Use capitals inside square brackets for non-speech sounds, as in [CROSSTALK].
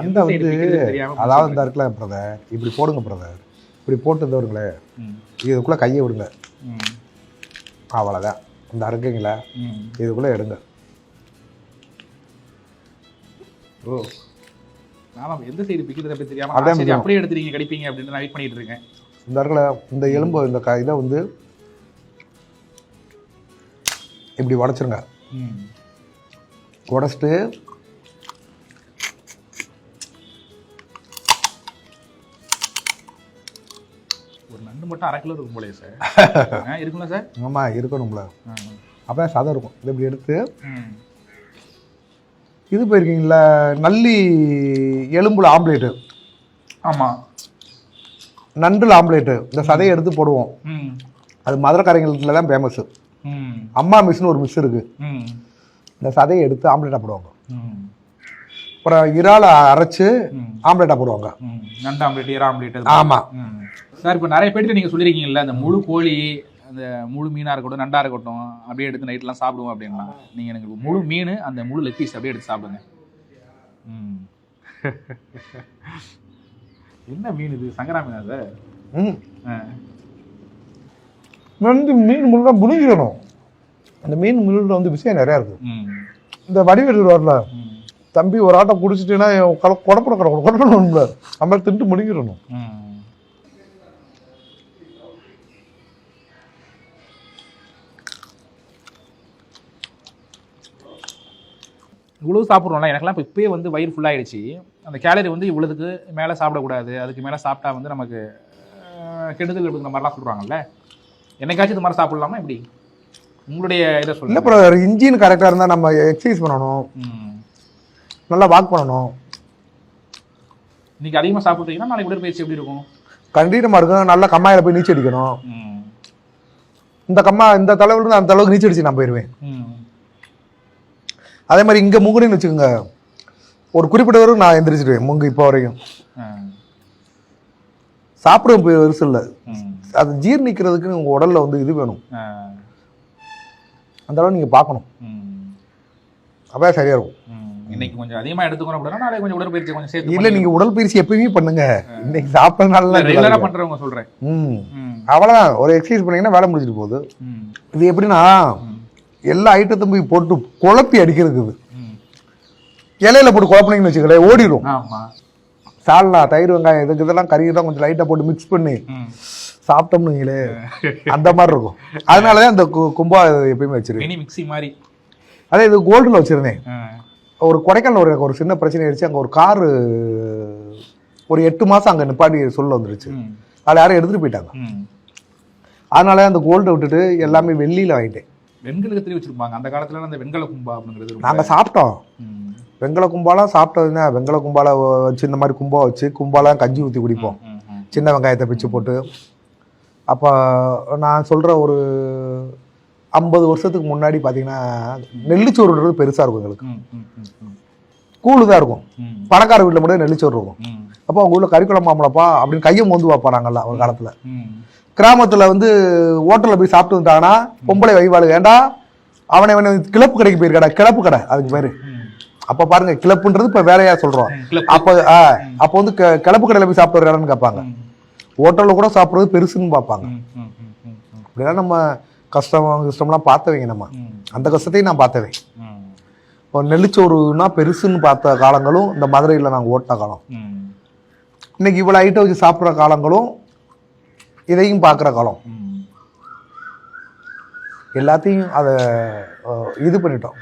அந்த side வந்து அதாவது இந்த இருக்குல்ல பிரதர் இப்படி போடுங்க பிரதர் இப்படி போட்டு இந்த வருங்களே ம், இதுக்குள்ளே கையை விடுங்க. அவ்வளோதான் இந்த அறுக்குங்களா. இதுக்குள்ளே எடுங்க. ஓ. நான் எந்த சைடு பிக்கிறது அப்படி தெரியாம அப்படியே. அப்படியே எடுத்துறீங்க கடிப்பீங்க அப்படின்னு நான் வெயிட் பண்ணிட்டு இருக்கேன். இந்த இடத்துல இந்த எலும்பு இந்த க இதை வந்து இப்படி உடச்சிருங்க. உடச்சிட்டு நண்டு மட்டும் அரை கிலோ இருக்கும் போலயே சார். [LAUGHS] ஆ, இருக்குங்களா சார்? ஆமாம் இருக்கணும்ல. அப்போ சதம் இருக்கும். இது இப்படி எடுத்து. இது போயிருக்கீங்களா நல்லி எலும்புல ஆம்லேட்டு. ஆமா. நண்டுல ஆம்லேட்டு. இந்த சதையை எடுத்து போடுவோம். அது மதுரைக்காரங்களுக்கு தான் ஃபேமஸ் ம். அம்மா மிஸ்னு ஒரு மிஸ் இருக்கு. இந்த சதையை எடுத்து ஆம்லேட்டாக போடுவாங்க. அப்புறம் இறாலை அரைச்சு. ஆம்லேட்டாக போடுவாங்க. ம். நண்டு ஆம்லேட் ஈரா ஆம்லேட் ஆமாம். சார் இப்போ நிறைய பேர்கிட்ட நீங்கள் சொல்லியிருக்கீங்கல்ல அந்த முழு கோழி அந்த முழு மீனாக இருக்கட்டும் நண்டா இருக்கட்டும் அப்படியே எடுத்து நைட்லாம் சாப்பிடுவோம் அப்படின்னா நீங்கள் எனக்கு முழு மீன் அந்த முழு லெக் பீஸ் அப்படியே எடுத்து சாப்பிடுங்க. ம். [LAUGHS] என்ன மீன் இது? சங்கரா மீனா சார். வந்து மீன் முள்ள முழுங்கிடணும் அந்த மீன் முள்ளில் வந்து விஷயம் நிறையா இருக்கு. ம். இந்த வடிவேல் வரல தம்பி ஒரு ஆட்டம் குடிச்சிட்டேன்னா குடப்பட கடை குடப்படணும்ல நம்ம தின்ட்டு முழுங்கிடணும் ம். இவ்வளவு சாப்பிட்றோம்ல எனக்கெல்லாம் இப்போ இப்பயே வந்து வயிறு ஃபுல்லாகிடுச்சு அந்த கேலரி வந்து இவ்வளவுக்கு மேலே சாப்பிடக்கூடாது. அதுக்கு மேலே சாப்பிட்டா வந்து நமக்கு கெடுதல் அப்படிங்கிற மாதிரிலாம் சொல்கிறாங்கல்ல என்னைக்காச்சும் இது மாதிரி சாப்பிடலாமா எப்படி? உங்களுடைய இதை இல்லை சொல்லுங்க அப்புறம் இன்ஜின் கரெக்டாக இருந்தால் நம்ம எக்ஸசைஸ் பண்ணணும். நல்லா வாக் பண்ணணும் இன்னைக்கு அதிகமாக சாப்பிட்றீங்கன்னா நாளைக்கு உடற்பயிற்சி எப்படி இருக்கும் கண்டிப்பாக இருக்கும் நல்லா கம்மாயில் போய் நீச்சல் அடிக்கணும். இந்த கம்மா இந்த தலைவுல இருந்து அந்த அளவுக்கு நீச்சல் அடிச்சு நான் போயிடுவேன். அதே மாதிரி இங்கே முங்குடின்னு வச்சுக்கோங்க ஒரு குறிப்பிட்ட வரைக்கும் நான் எந்திரிச்சிடுவேன் முங்கு இப்போ வரைக்கும். சாப்பிட பெருசு இல்லை. அது ஜீர்ணிக்கிறதுக்கு உங்கள் உடலில் வந்து இது வேணும். அந்த அளவு நீங்கள் பார்க்கணும். அப்போ சரியாக இருக்கும். இன்னைக்கு கொஞ்சம் அதிகமா எடுத்துக்கணும் அப்படின்னா நாளைக்கு கொஞ்சம் உடற்பயிற்சி கொஞ்சம் சேர்த்து இல்லை நீங்கள் உடற்பயிற்சி எப்பயுமே பண்ணுங்க. இன்னைக்கு சாப்பிட்றதுனால ரெகுலரா பண்றவங்க சொல்றேன். அவ்வளோதான் ஒரு எக்ஸசைஸ் பண்ணீங்கன்னா வேலை முடிஞ்சிட்டு போகுது. இது எப்படின்னா எல்லா ஐட்டத்தையும் போய் போட்டு குழப்பி அடிக்கிறது. இலையில போட்டு குழப்பினீங்கன்னு வச்சுக்கல ஓடிடும் சால்னா தயிர் வெங்காயம் இதுக்கு இதெல்லாம் கறி தான் கொஞ்சம் லைட்டாக போட்டு மிக்ஸ் பண்ணி ம். சாப்பிட்டோம்னு வைங்களே [LAUGHS] அந்த மாதிரி இருக்கும். அதனால தான் இந்த கு- கும்பா எப்பயுமே வச்சிருக்கேன். மிக்ஸி மாதிரி. அதே இது கோல்டில் வச்சிருந்தேன். ஒரு கொடைக்கானல் ஒரு ஒரு சின்ன பிரச்சனை ஆயிடுச்சு. அங்கே ஒரு காரு ஒரு எட்டு மாதம் அங்கே நிப்பாட்டி சொல்ல வந்துருச்சு. அதில் யாரும் எடுத்துகிட்டு போயிட்டாங்க. அதனால அந்த கோல்டை விட்டுட்டு எல்லாமே வெள்ளியில் வாங்கிட்டேன். வெண்கலத்திலே வச்சிருப்பாங்க. அந்த காலத்துல அந்த வெண்கல கும்பா அப்படிங்கிறது நாங்கள் சாப்பிட்டோம். ம். வெங்கல கும்பாலாம் சாப்பிட்டதுன்னா வெங்கல கும்பால வச்சு இந்த மாதிரி கும்பா வச்சு கும்பாலாம் கஞ்சி ஊற்றி குடிப்போம். சின்ன வெங்காயத்தை பிச்சு போட்டு. அப்போ நான் சொல்கிற ஒரு ஐம்பது வருஷத்துக்கு முன்னாடி பார்த்தீங்கன்னா நெல்லிச்சோறுன்றது பெருசாக இருக்கும் எங்களுக்கு. கூழு தான் இருக்கும். பணக்கார வீட்டில் மட்டும் நெல்லிச்சோறு இருக்கும். அப்போ அவங்க ஊரில் கறிக்குளம் மாம்பழப்பா அப்படின்னு கையை மோந்து வைப்பாங்கல்ல ஒரு காலத்தில். கிராமத்தில் வந்து ஹோட்டலில் போய் சாப்பிட்டு வந்துட்டாங்கன்னா பொம்பளை வைவாளு ஏண்டா அவனை அவனை கிளப்பு கடைக்கு போயிருக்காடா கிளப்பு கடை அதுக்கு பேர். அப்போ பாருங்க கிளப்புன்றது இப்போ வேலையா சொல்கிறோம். அப்போ ஆ, அப்போ வந்து க- கிளப்பு கடையில் போய் சாப்பிட்டு வர்றான்னு கேட்பாங்க. ஹோட்டலில் கூட சாப்பிட்றது பெருசுன்னு பார்ப்பாங்க. அப்படிலாம் நம்ம கஷ்டம் கஷ்டம்லாம் பார்த்தவங்க நம்ம. அந்த கஷ்டத்தையும் நான் பார்த்தவன். இப்போ நெல்லிச்சோறுனா பெருசுன்னு பார்த்த காலங்களும் இந்த மதுரையில் நாங்கள் ஓட்டின காலம். இன்னைக்கு இவ்வளோ ஐட்டம் வச்சு சாப்பிட்ற காலங்களும் இதையும் பார்க்குற காலம். எல்லாத்தையும் அதை இது பண்ணிட்டோம்.